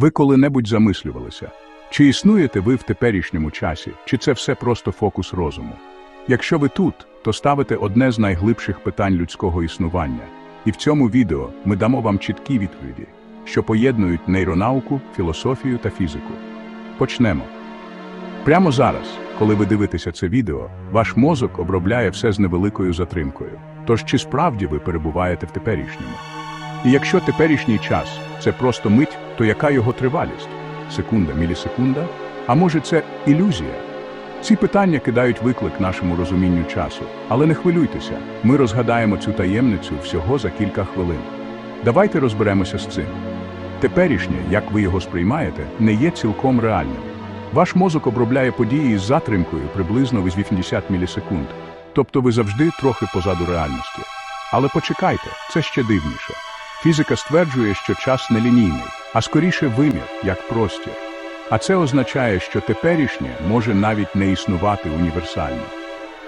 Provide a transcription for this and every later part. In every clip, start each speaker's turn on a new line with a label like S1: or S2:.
S1: Ви коли-небудь замислювалися, чи існуєте ви в теперішньому часі, чи це все просто фокус розуму? Якщо ви тут, то ставите одне з найглибших питань людського існування. І в цьому відео ми дамо вам чіткі відповіді, що поєднують нейронауку, філософію та фізику. Почнемо. Прямо зараз, коли ви дивитеся це відео, ваш мозок обробляє все з невеликою затримкою. Тож чи справді ви перебуваєте в теперішньому? І якщо теперішній час це просто мить, то яка його тривалість? Секунда, мілісекунда? А може це ілюзія? Ці питання кидають виклик нашому розумінню часу, але не хвилюйтеся, ми розгадаємо цю таємницю всього за кілька хвилин. Давайте розберемося з цим. Теперішнє, як ви його сприймаєте, не є цілком реальним. Ваш мозок обробляє події з затримкою приблизно 80 мілісекунд, тобто ви завжди трохи позаду реальності. Але почекайте, це ще дивніше. Фізика стверджує, що час не лінійний, а скоріше вимір, як простір. А це означає, що теперішнє може навіть не існувати універсально.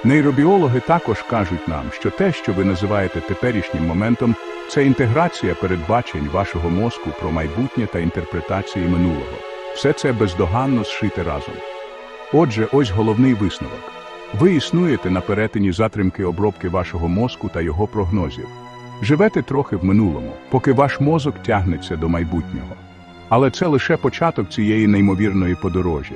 S1: Нейробіологи також кажуть нам, що те, що ви називаєте теперішнім моментом, це інтеграція передбачень вашого мозку про майбутнє та інтерпретації минулого. Все це бездоганно зшите разом. Отже, ось головний висновок. Ви існуєте на перетині затримки обробки вашого мозку та його прогнозів. Живете трохи в минулому, поки ваш мозок тягнеться до майбутнього. Але це лише початок цієї неймовірної подорожі.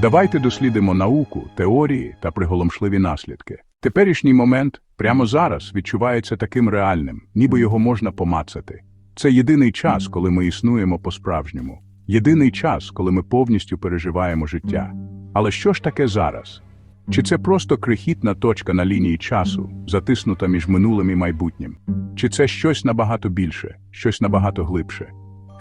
S1: Давайте дослідимо науку, теорії та приголомшливі наслідки. Теперішній момент прямо зараз відчувається таким реальним, ніби його можна помацати. Це єдиний час, коли ми існуємо по-справжньому. Єдиний час, коли ми повністю переживаємо життя. Але що ж таке зараз? Чи це просто крихітна точка на лінії часу, затиснута між минулим і майбутнім? Чи це щось набагато більше, щось набагато глибше?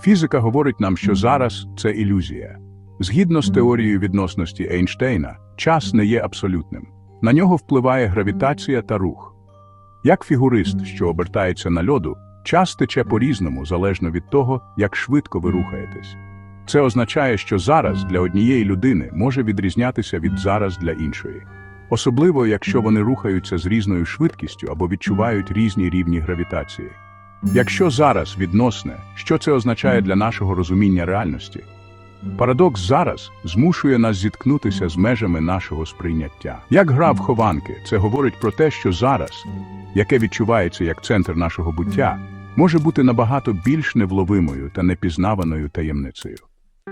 S1: Фізика говорить нам, що зараз це ілюзія. Згідно з теорією відносності Ейнштейна, час не є абсолютним. На нього впливає гравітація та рух. Як фігурист, що обертається на льоду, час тече по-різному, залежно від того, як швидко ви рухаєтесь. Це означає, що зараз для однієї людини може відрізнятися від зараз для іншої. Особливо, якщо вони рухаються з різною швидкістю або відчувають різні рівні гравітації. Якщо зараз відносне, що це означає для нашого розуміння реальності? Парадокс зараз змушує нас зіткнутися з межами нашого сприйняття. Як гра в хованки, це говорить про те, що зараз, яке відчувається як центр нашого буття, може бути набагато більш невловимою та непізнаваною таємницею.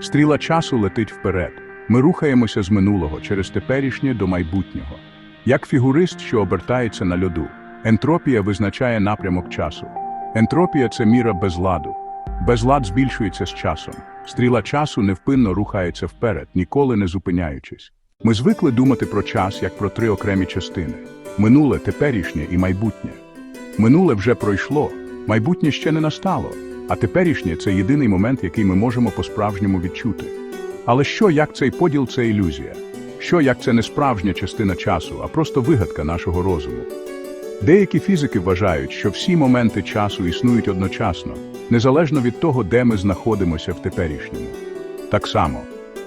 S1: Стріла часу летить вперед. Ми рухаємося з минулого через теперішнє до майбутнього. Як фігурист, що обертається на льоду, ентропія визначає напрямок часу. Ентропія це міра безладу. Безлад збільшується з часом. Стріла часу невпинно рухається вперед, ніколи не зупиняючись. Ми звикли думати про час як про три окремі частини: минуле, теперішнє і майбутнє. Минуле вже пройшло, майбутнє ще не настало, а теперішнє це єдиний момент, який ми можемо по-справжньому відчути. Але що як цей поділ це ілюзія? Що як це не справжня частина часу, а просто вигадка нашого розуму? Деякі фізики вважають, що всі моменти часу існують одночасно, незалежно від того, де ми знаходимося в теперішньому. Так само,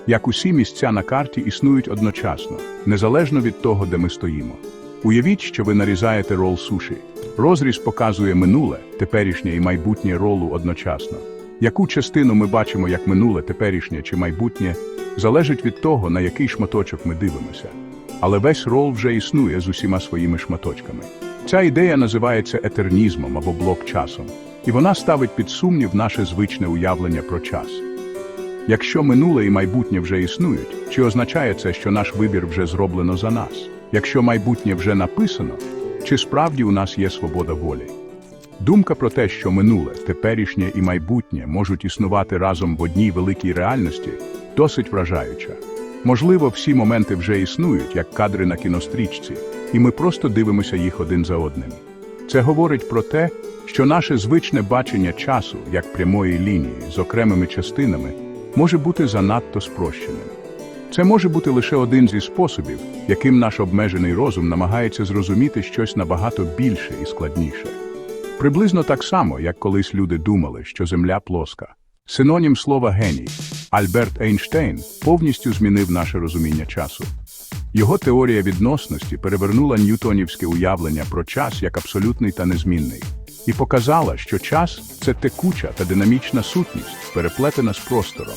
S1: як усі місця на карті існують одночасно, незалежно від того, де ми стоїмо. Уявіть, що ви нарізаєте рол суші. Розріз показує минуле, теперішнє і майбутнє ролу одночасно. Яку частину ми бачимо як минуле, теперішнє чи майбутнє, залежить від того, на який шматочок ми дивимося. Але весь рол вже існує з усіма своїми шматочками. Ця ідея називається етернізмом або блок часом, і вона ставить під сумнів наше звичне уявлення про час. Якщо минуле і майбутнє вже існують, чи означає це, що наш вибір вже зроблено за нас? Якщо майбутнє вже написано, чи справді у нас є свобода волі? Думка про те, що минуле, теперішнє і майбутнє можуть існувати разом в одній великій реальності, досить вражаюча. Можливо, всі моменти вже існують, як кадри на кінострічці, і ми просто дивимося їх один за одним. Це говорить про те, що наше звичне бачення часу, як прямої лінії з окремими частинами, може бути занадто спрощеним. Це може бути лише один зі способів, яким наш обмежений розум намагається зрозуміти щось набагато більше і складніше. Приблизно так само, як колись люди думали, що Земля плоска. Синонім слова геній Альберт Ейнштейн повністю змінив наше розуміння часу. Його теорія відносності перевернула ньютонівське уявлення про час як абсолютний та незмінний. і показала, що час це текуча та динамічна сутність, переплетена з простором.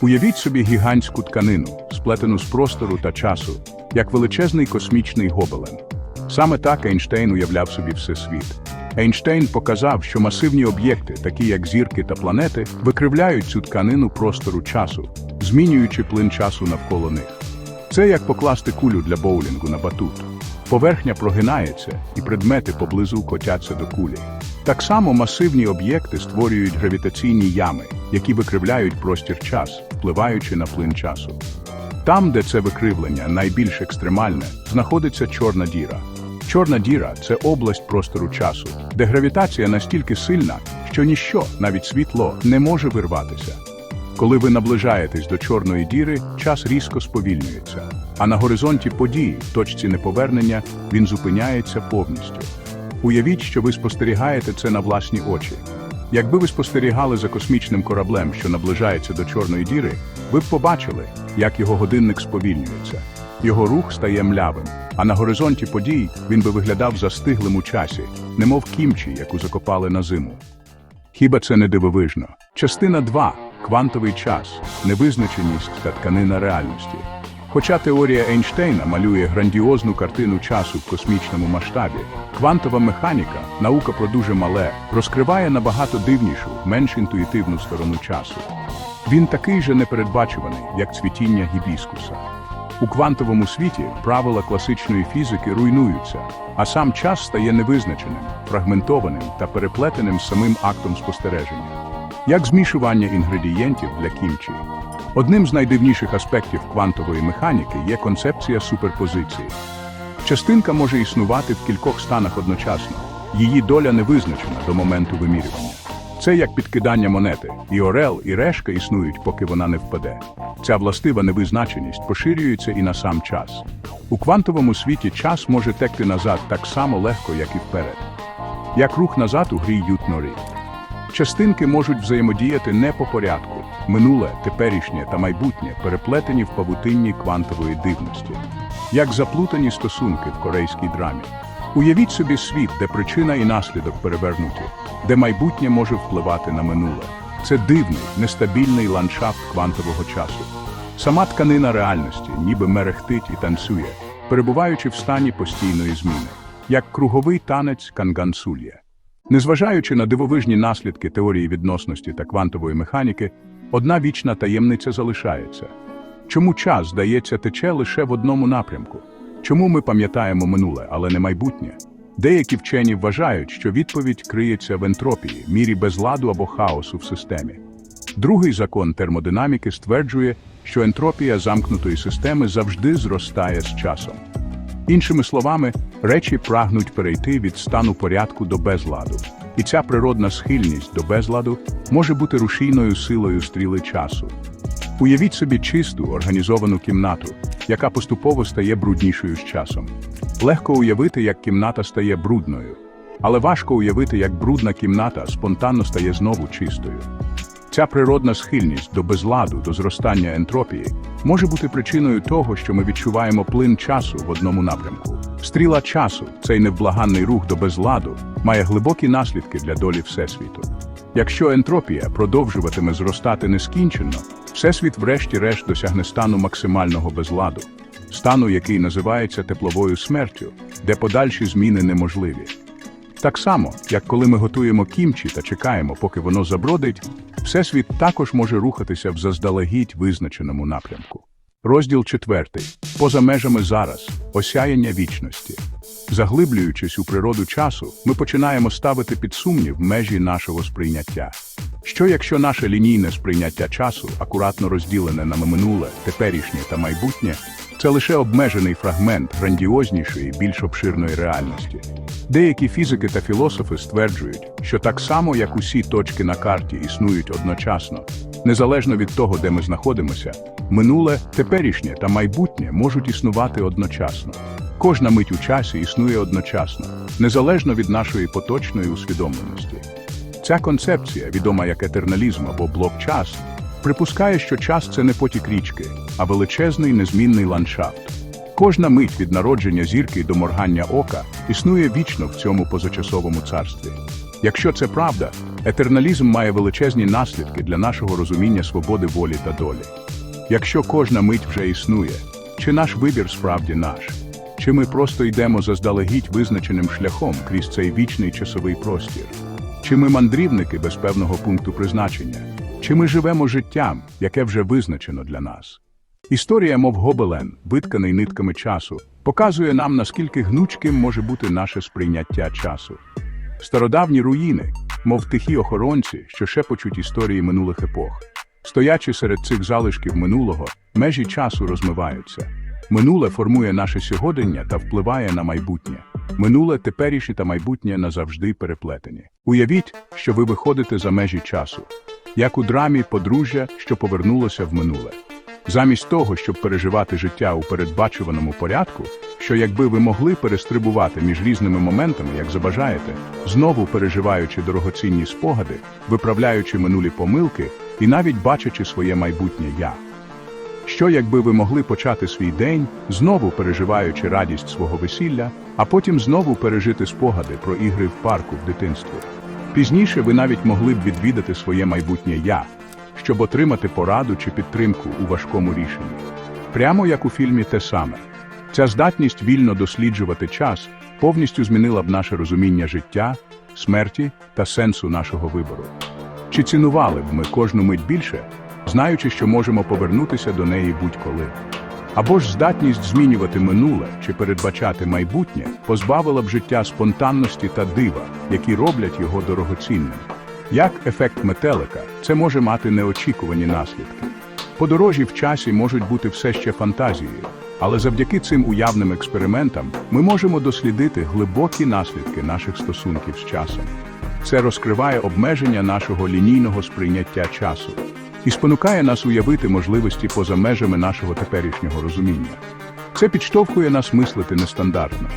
S1: Уявіть собі гігантську тканину, сплетену з простору та часу, як величезний космічний гобелен. Саме так Ейнштейн уявляв собі всесвіт. Ейнштейн показав, що масивні об'єкти, такі як зірки та планети, викривляють цю тканину простору часу, змінюючи плин часу навколо них. Це як покласти кулю для боулінгу на батут. Поверхня прогинається, і предмети поблизу котяться до кулі. Так само масивні об'єкти створюють гравітаційні ями, які викривляють простір час, впливаючи на плин часу. Там, де це викривлення найбільш екстремальне, знаходиться чорна діра. Чорна діра це область простору часу, де гравітація настільки сильна, що ніщо, навіть світло, не може вирватися. Коли ви наближаєтесь до чорної діри, час різко сповільнюється, а на горизонті події, точці неповернення, він зупиняється повністю. Уявіть, що ви спостерігаєте це на власні очі. Якби ви спостерігали за космічним кораблем, що наближається до чорної діри, ви б побачили, як його годинник сповільнюється. Його рух стає млявим, а на горизонті подій він би виглядав застиглим у часі, немов кімчі, яку закопали на зиму. Хіба це не дивовижно? Частина 2. Квантовий час, невизначеність та тканина реальності. Хоча теорія Ейнштейна малює грандіозну картину часу в космічному масштабі, квантова механіка, наука про дуже мале, розкриває набагато дивнішу, менш інтуїтивну сторону часу. Він такий же непередбачуваний, як цвітіння гібіскуса. У квантовому світі правила класичної фізики руйнуються, а сам час стає невизначеним, фрагментованим та переплетеним самим актом спостереження. Як змішування інгредієнтів для кімчі. Одним з найдивніших аспектів квантової механіки є концепція суперпозиції. Частинка може існувати в кількох станах одночасно. Її доля не визначена до моменту вимірювання. Це як підкидання монети. І орел, і решка існують, поки вона не впаде. Ця властива невизначеність поширюється і на сам час. У квантовому світі час може текти назад так само легко, як і вперед. Як рух назад у грі ют-норі. Частинки можуть взаємодіяти не по порядку. Минуле, теперішнє та майбутнє переплетені в павутинні квантової дивності, як заплутані стосунки в корейській драмі. Уявіть собі світ, де причина і наслідок перевернуті, де майбутнє може впливати на минуле. Це дивний, нестабільний ландшафт квантового часу. Сама тканина реальності ніби мерехтить і танцює, перебуваючи в стані постійної зміни, як круговий танець кангансульє. Незважаючи на дивовижні наслідки теорії відносності та квантової механіки, одна вічна таємниця залишається. Чому час, здається, тече лише в одному напрямку? Чому ми пам'ятаємо минуле, але не майбутнє? Деякі вчені вважають, що відповідь криється в ентропії, мірі безладу або хаосу в системі. Другий закон термодинаміки стверджує, що ентропія замкнутої системи завжди зростає з часом. Іншими словами, речі прагнуть перейти від стану порядку до безладу. І ця природна схильність до безладу може бути рушійною силою стріли часу. Уявіть собі чисту, організовану кімнату, яка поступово стає бруднішою з часом. Легко уявити, як кімната стає брудною, але важко уявити, як брудна кімната спонтанно стає знову чистою. Ця природна схильність до безладу, до зростання ентропії може бути причиною того, що ми відчуваємо плин часу в одному напрямку. Стріла часу, цей невблаганний рух до безладу, має глибокі наслідки для долі Всесвіту. Якщо ентропія продовжуватиме зростати нескінченно, Всесвіт врешті-решт досягне стану максимального безладу, стану, який називається тепловою смертю, де подальші зміни неможливі. Так само, як коли ми готуємо кімчі та чекаємо, поки воно забродить, Всесвіт також може рухатися в заздалегідь визначеному напрямку. Розділ четвертий. Поза межами зараз. Осяяння вічності. Заглиблюючись у природу часу, ми починаємо ставити під сумнів межі нашого сприйняття. Що якщо наше лінійне сприйняття часу, акуратно розділене на минуле, теперішнє та майбутнє, це лише обмежений фрагмент грандіознішої, більш обширної реальності. Деякі фізики та філософи стверджують, що так само, як усі точки на карті існують одночасно, незалежно від того, де ми знаходимося, минуле, теперішнє та майбутнє можуть існувати одночасно. Кожна мить у часі існує одночасно, незалежно від нашої поточної усвідомленості. Ця концепція, відома як етерналізм або блок час, припускає, що час це не потік річки, а величезний незмінний ландшафт. Кожна мить від народження зірки до моргання ока існує вічно в цьому позачасовому царстві. Якщо це правда, етерналізм має величезні наслідки для нашого розуміння свободи волі та долі. Якщо кожна мить вже існує, чи наш вибір справді наш? Чи ми просто йдемо заздалегідь визначеним шляхом крізь цей вічний часовий простір? Чи ми мандрівники без певного пункту призначення? Чи ми живемо життям, яке вже визначено для нас? Історія, мов гобелен, витканий нитками часу, показує нам, наскільки гнучким може бути наше сприйняття часу. Стародавні руїни, мов тихі охоронці, що шепочуть історії минулих епох. Стоячи серед цих залишків минулого, межі часу розмиваються. Минуле формує наше сьогодення та впливає на майбутнє. Минуле, теперішнє та майбутнє назавжди переплетені. Уявіть, що ви виходите за межі часу, як у драмі подружжя, що повернулося в минуле. Замість того, щоб переживати життя у передбачуваному порядку, що якби ви могли перестрибувати між різними моментами, як забажаєте, знову переживаючи дорогоцінні спогади, виправляючи минулі помилки і навіть бачачи своє майбутнє я. Що якби ви могли почати свій день, знову переживаючи радість свого весілля, а потім знову пережити спогади про ігри в парку в дитинстві? Пізніше ви навіть могли б відвідати своє майбутнє я, щоб отримати пораду чи підтримку у важкому рішенні. Прямо як у фільмі те саме. Ця здатність вільно досліджувати час повністю змінила б наше розуміння життя, смерті та сенсу нашого вибору. Чи цінували б ми кожну мить більше, знаючи, що можемо повернутися до неї будь-коли? Або ж здатність змінювати минуле чи передбачати майбутнє позбавила б життя спонтанності та дива, які роблять його дорогоцінним. Як ефект метелика, це може мати неочікувані наслідки. Подорожі в часі можуть бути все ще фантазією, але завдяки цим уявним експериментам ми можемо дослідити глибокі наслідки наших стосунків з часом. Це розкриває обмеження нашого лінійного сприйняття часу і спонукає нас уявити можливості поза межами нашого теперішнього розуміння. Це підштовхує нас мислити нестандартно.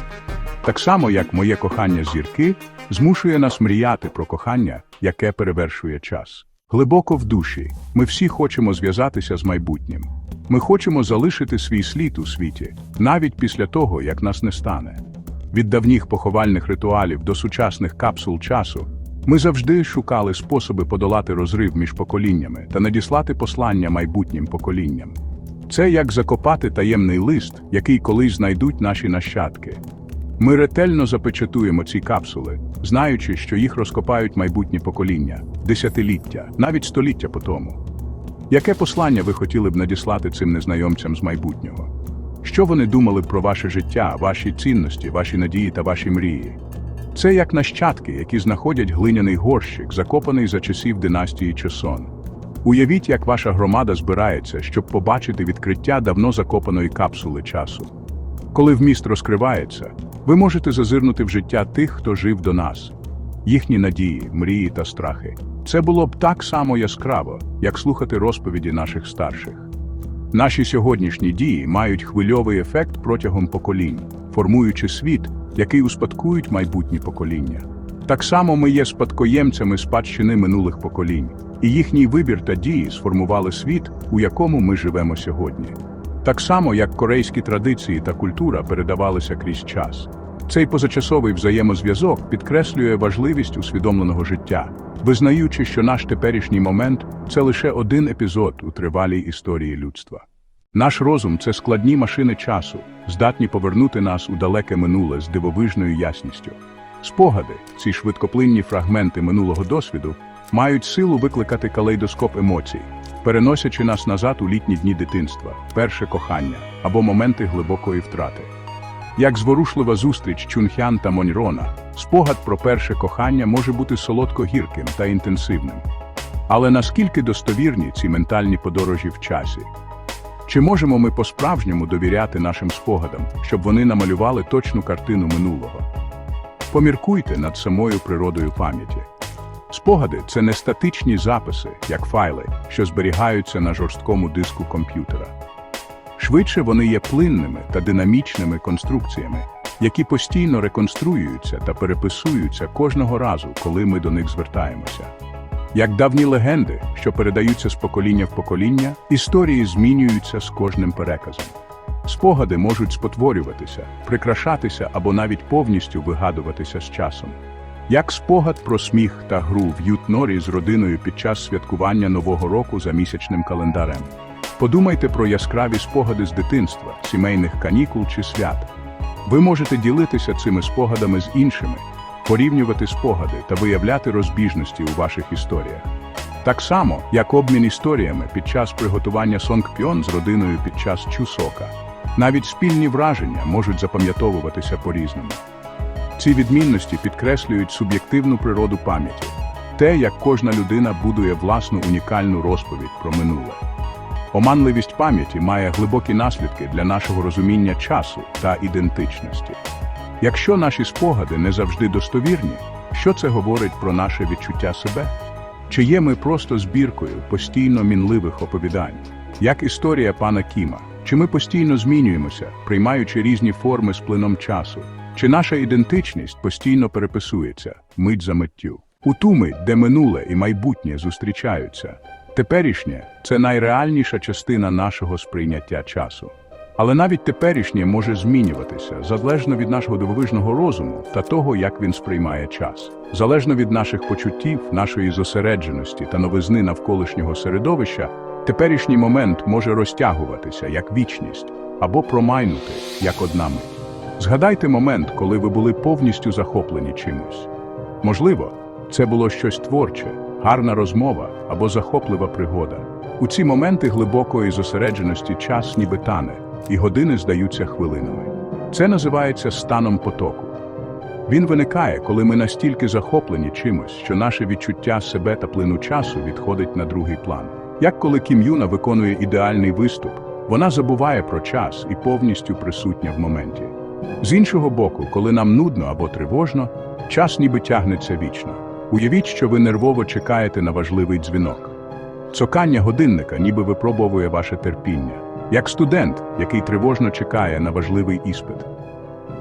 S1: Так само, як моє кохання зірки змушує нас мріяти про кохання, яке перевершує час. Глибоко в душі ми всі хочемо зв'язатися з майбутнім. Ми хочемо залишити свій слід у світі, навіть після того, як нас не стане. Від давніх поховальних ритуалів до сучасних капсул часу ми завжди шукали способи подолати розрив між поколіннями та надіслати послання майбутнім поколінням. Це як закопати таємний лист, який колись знайдуть наші нащадки. Ми ретельно запечатуємо ці капсули, знаючи, що їх розкопають майбутні покоління, десятиліття, навіть століття по тому. Яке послання ви хотіли б надіслати цим незнайомцям з майбутнього? Що вони думали про ваше життя, ваші цінності, ваші надії та ваші мрії? Це як нащадки, які знаходять глиняний горщик, закопаний за часів династії Чесон. Уявіть, як ваша громада збирається, щоб побачити відкриття давно закопаної капсули часу. Коли вміст розкривається, ви можете зазирнути в життя тих, хто жив до нас, їхні надії, мрії та страхи. Це було б так само яскраво, як слухати розповіді наших старших. Наші сьогоднішні дії мають хвильовий ефект протягом поколінь, формуючи світ, який успадкують майбутні покоління. Так само ми є спадкоємцями спадщини минулих поколінь, і їхній вибір та дії сформували світ, у якому ми живемо сьогодні. Так само, як корейські традиції та культура передавалися крізь час. Цей позачасовий взаємозв'язок підкреслює важливість усвідомленого життя, визнаючи, що наш теперішній момент це лише один епізод у тривалій історії людства. Наш розум це складні машини часу, здатні повернути нас у далеке минуле з дивовижною ясністю. Спогади, ці швидкоплинні фрагменти минулого досвіду, мають силу викликати калейдоскоп емоцій, переносячи нас назад у літні дні дитинства, перше кохання або моменти глибокої втрати. Як зворушлива зустріч Чунхян та Моньрона, спогад про перше кохання може бути солодко-гірким та інтенсивним. Але наскільки достовірні ці ментальні подорожі в часі? Чи можемо ми по-справжньому довіряти нашим спогадам, щоб вони намалювали точну картину минулого? Поміркуйте над самою природою пам'яті. Спогади це не статичні записи, як файли, що зберігаються на жорсткому диску комп'ютера. Швидше вони є плинними та динамічними конструкціями, які постійно реконструюються та переписуються кожного разу, коли ми до них звертаємося. Як давні легенди, що передаються з покоління в покоління, історії змінюються з кожним переказом. Спогади можуть спотворюватися, прикрашатися або навіть повністю вигадуватися з часом. як спогад про сміх та гру в ют-норі з родиною під час святкування Нового року за місячним календарем. Подумайте про яскраві спогади з дитинства, сімейних канікул чи свят. Ви можете ділитися цими спогадами з іншими, порівнювати спогади та виявляти розбіжності у ваших історіях. Так само, як обмін історіями під час приготування сонгпьон з родиною під час чусока. Навіть спільні враження можуть запам'ятовуватися по-різному. Ці відмінності підкреслюють суб'єктивну природу пам'яті, те, як кожна людина будує власну унікальну розповідь про минуле. Оманливість пам'яті має глибокі наслідки для нашого розуміння часу та ідентичності. Якщо наші спогади не завжди достовірні, що це говорить про наше відчуття себе? Чи є ми просто збіркою постійно мінливих оповідань, як історія пана Кіма? Чи ми постійно змінюємося, приймаючи різні форми з плином часу? Чи наша ідентичність постійно переписується, мить за миттю? У ту мить, де минуле і майбутнє зустрічаються, теперішнє це найреальніша частина нашого сприйняття часу. Але навіть теперішнє може змінюватися залежно від нашого дивовижного розуму та того, як він сприймає час. Залежно від наших почуттів, нашої зосередженості та новизни навколишнього середовища, теперішній момент може розтягуватися як вічність або промайнути як одна мить. Згадайте момент, коли ви були повністю захоплені чимось. Можливо, це було щось творче, гарна розмова або захоплива пригода. У ці моменти глибокої зосередженості час ніби тане, і години здаються хвилинами. Це називається станом потоку. Він виникає, коли ми настільки захоплені чимось, що наше відчуття себе та плину часу відходить на другий план. Як коли Кім Юна виконує ідеальний виступ, вона забуває про час і повністю присутня в моменті. З іншого боку, коли нам нудно або тривожно, час ніби тягнеться вічно. Уявіть, що ви нервово чекаєте на важливий дзвінок. Цокання годинника ніби випробовує ваше терпіння, як студент, який тривожно чекає на важливий іспит.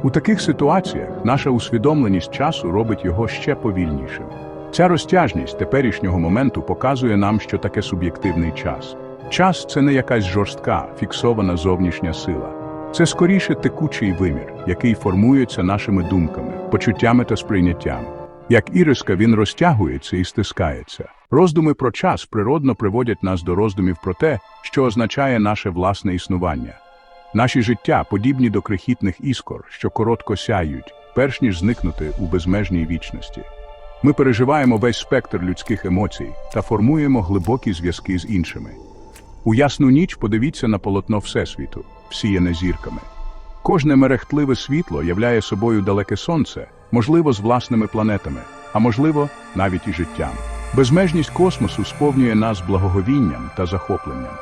S1: У таких ситуаціях наша усвідомленість часу робить його ще повільнішим. Ця розтяжність теперішнього моменту показує нам, що таке суб'єктивний час. Час це не якась жорстка, фіксована зовнішня сила. Це скоріше текучий вимір, який формується нашими думками, почуттями та сприйняттям. Як іриска він розтягується і стискається. Роздуми про час природно приводять нас до роздумів про те, що означає наше власне існування. Наші життя подібні до крихітних іскор, що коротко сяють, перш ніж зникнути у безмежній вічності. Ми переживаємо весь спектр людських емоцій та формуємо глибокі зв'язки з іншими. У ясну ніч подивіться на полотно Всесвіту, всіяне зірками. Кожне мерехтливе світло являє собою далеке сонце, можливо, з власними планетами, а можливо, навіть і життям. Безмежність космосу сповнює нас благоговінням та захопленням.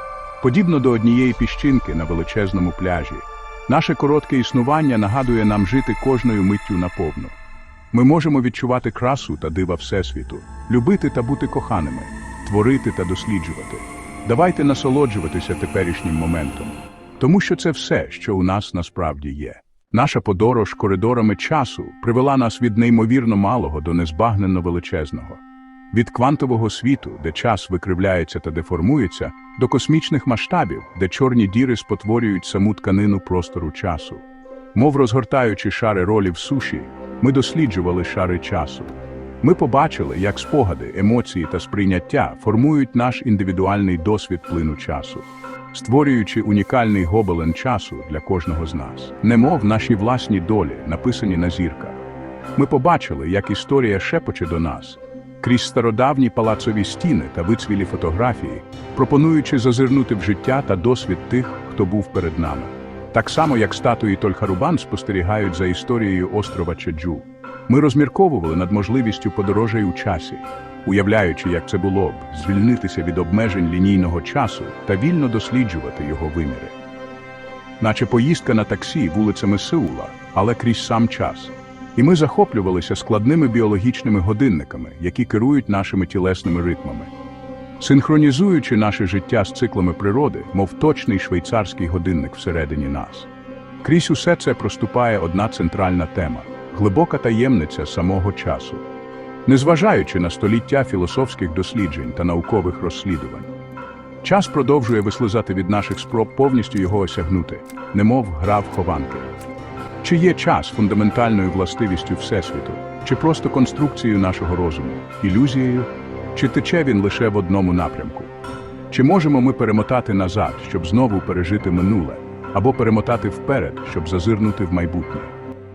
S1: Подібно до однієї піщинки на величезному пляжі, наше коротке існування нагадує нам жити кожною миттю наповну. Ми можемо відчувати красу та дива Всесвіту, любити та бути коханими, творити та досліджувати. Давайте насолоджуватися теперішнім моментом, тому що це все, що у нас насправді є. Наша подорож коридорами часу привела нас від неймовірно малого до незбагненно величезного. Від квантового світу, де час викривляється та деформується, до космічних масштабів, де чорні діри спотворюють саму тканину простору часу. Мов розгортаючи шари ролів суші, ми досліджували шари часу. Ми побачили, як спогади, емоції та сприйняття формують наш індивідуальний досвід плину часу, створюючи унікальний гобелен часу для кожного з нас, немов наші власні долі, написані на зірках. Ми побачили, як історія шепоче до нас крізь стародавні палацові стіни та вицвілі фотографії, пропонуючи зазирнути в життя та досвід тих, хто був перед нами. Так само, як статуї Тольхарубан спостерігають за історією острова Чеджу. Ми розмірковували над можливістю подорожей у часі, уявляючи, як це було б звільнитися від обмежень лінійного часу та вільно досліджувати його виміри. Наче поїздка на таксі вулицями Сеула, але крізь сам час. І ми захоплювалися складними біологічними годинниками, які керують нашими тілесними ритмами. Синхронізуючи наше життя з циклами природи, мов точний швейцарський годинник всередині нас. Крізь усе це проступає одна центральна тема глибока таємниця самого часу. Незважаючи на століття філософських досліджень та наукових розслідувань, час продовжує вислизати від наших спроб повністю його осягнути, немов гра в хованки. Чи є час фундаментальною властивістю Всесвіту? чи просто конструкцією нашого розуму, ілюзією, чи тече він лише в одному напрямку? Чи можемо ми перемотати назад, щоб знову пережити минуле, або перемотати вперед, щоб зазирнути в майбутнє?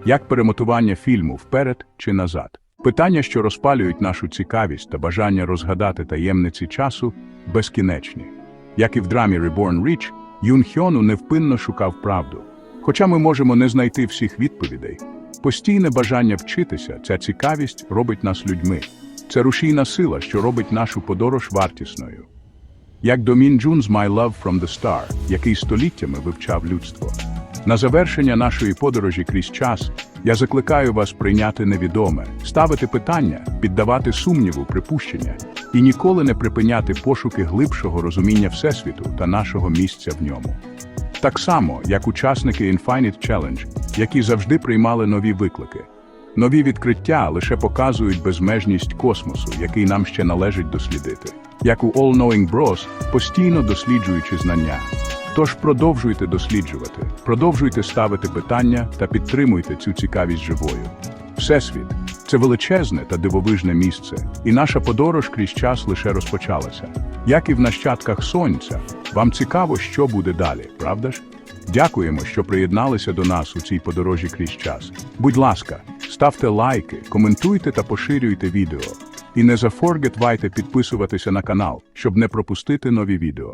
S1: Як перемотування фільму вперед чи назад? Питання, що розпалюють нашу цікавість та бажання розгадати таємниці часу, безкінечні. Як і в драмі Reborn Rich, Юн Хьону невпинно шукав правду. Хоча ми можемо не знайти всіх відповідей, постійне бажання вчитися, ця цікавість робить нас людьми. Це рушійна сила, що робить нашу подорож вартісною. Як Домін Джун з My Love from the Star, який століттями вивчав людство. На завершення нашої подорожі крізь час я закликаю вас прийняти невідоме, ставити питання, піддавати сумніву, припущення і ніколи не припиняти пошуки глибшого розуміння Всесвіту та нашого місця в ньому. Так само, як учасники Infinite Challenge, які завжди приймали нові виклики. Нові відкриття лише показують безмежність космосу, який нам ще належить дослідити. Як у All Knowing Bros, постійно досліджуючи знання. Тож продовжуйте досліджувати, продовжуйте ставити питання та підтримуйте цю цікавість живою. Всесвіт це величезне та дивовижне місце, і наша подорож крізь час лише розпочалася. Як і в нащадках сонця, вам цікаво, що буде далі, правда ж? Дякуємо, що приєдналися до нас у цій подорожі крізь час. Будь ласка, ставте лайки, коментуйте та поширюйте відео. І не зафоргетвайте підписуватися на канал, щоб не пропустити нові відео.